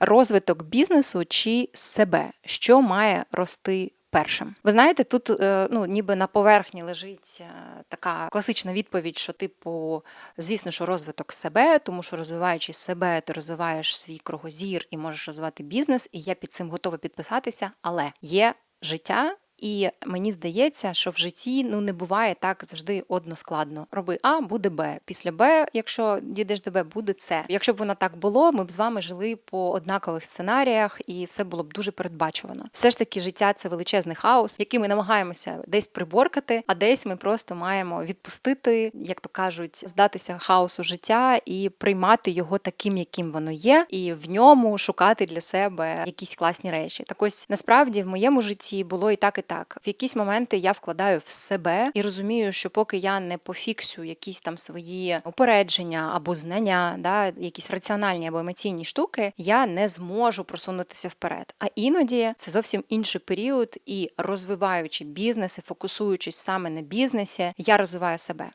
розвиток бізнесу чи себе, що має рости першим. Ви знаєте, тут е, ну ніби на поверхні лежить е, така класична відповідь, що типу, звісно, що розвиток себе, тому що розвиваючи себе, ти розвиваєш свій кругозір і можеш розвивати бізнес. І я під цим готова підписатися, але є життя. І мені здається, що в житті ну не буває так завжди односкладно. Роби А, буде Б. Після Б, якщо дійдеш до Б, буде С. Якщо б воно так було, ми б з вами жили по однакових сценаріях, і все було б дуже передбачувано. Все ж таки, життя це величезний хаос, який ми намагаємося десь приборкати, а десь ми просто маємо відпустити, як то кажуть, здатися хаосу життя і приймати його таким, яким воно є, і в ньому шукати для себе якісь класні речі. Так ось насправді в моєму житті було і так, і так. В якісь моменти я вкладаю в себе і розумію, що поки я не пофіксю якісь там свої упередження або знання, да, якісь раціональні або емоційні штуки, я не зможу просунутися вперед. А іноді це зовсім інший період, і розвиваючи бізнес і фокусуючись саме на бізнесі, я розвиваю себе.